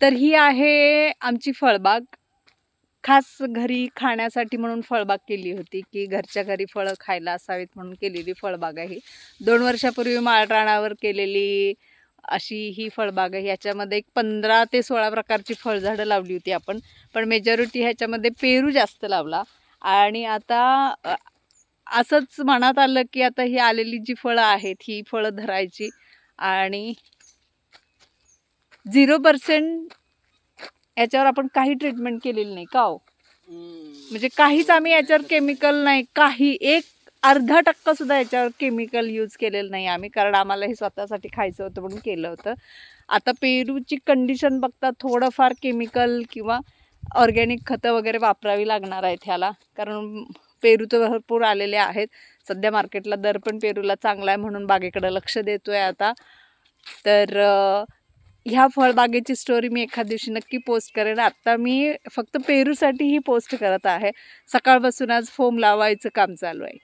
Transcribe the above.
तर ही आहे आमची फळबाग. खास घरी खाण्यासाठी म्हणून फळबाग केली होती की घरच्या घरी फळं खायला असावीत म्हणून केलेली फळबाग आहे दोन वर्षापूर्वी माळराणावर केलेली अशी ही फळबाग आहे. ह्याच्यामध्ये एक पंधरा ते सोळा प्रकारची फळझाडं लावली होती आपण. पण मेजॉरिटी ह्याच्यामध्ये पेरू जास्त लावला. आणि आता असंच मनात आलं की आता ही आलेली जी फळं आहेत ही फळं धरायची. आणि झिरो पर्सेंट याच्यावर आपण काही ट्रीटमेंट केलेली नाही. का हो? म्हणजे काहीच आम्ही याच्यावर केमिकल नाही. काही एक अर्धा टक्का सुद्धा याच्यावर केमिकल यूज केलेलं नाही आम्ही. कारण आम्हाला हे स्वतःसाठी खायचं होतं म्हणून केलं होतं. आता पेरूची कंडिशन बघता थोडंफार केमिकल किंवा ऑर्गॅनिक खतं वगैरे वापरावी लागणार आहेत ह्याला. कारण पेरू तर भरपूर आलेले आहेत. सध्या मार्केटला दर पण पेरूला चांगला आहे म्हणून बागेकडे लक्ष देतो आहे आता. तर ह्या फळबागेची स्टोरी मी एखाद दिवशी नक्की पोस्ट करेन. आत्ता मी फक्त पेरूसाठी ही पोस्ट करत आहे. सकाळपासून आज फोम लावायचं काम चालू आहे.